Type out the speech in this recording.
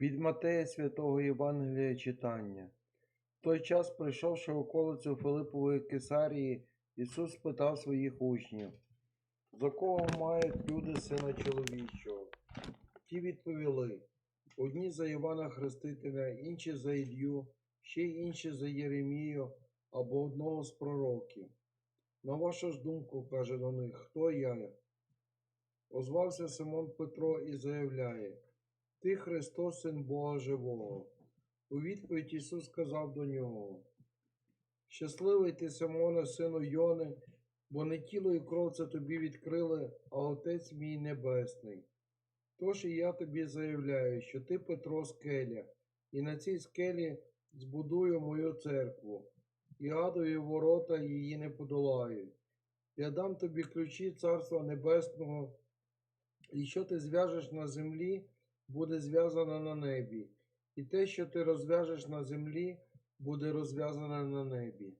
Від Матея Святого Євангелія читання. В той час, прийшовши околицю Филипової Кесарії, Ісус спитав своїх учнів, за кого мають люди сина чоловічого? Ті відповіли, одні за Івана Хрестителя, інші за Ілью, ще інші за Єремію або одного з пророків. На вашу ж думку, каже до них, хто я? Озвався Симон Петро і заявляє, Ти Христос, Син Бога Живого. У відповідь Ісус сказав до нього, Щасливий ти, Симоне, сину Йони, бо не тіло і кров це тобі відкрили, а Отець мій Небесний. Тож і я тобі заявляю, що ти Петро скеля, і на цій скелі збудую мою церкву, і гадую ворота її не подолають. Я дам тобі ключі Царства Небесного, і що ти зв'яжеш на землі, буде зв'язане на небі, і те, що ти розв'яжеш на землі, буде розв'язане на небі.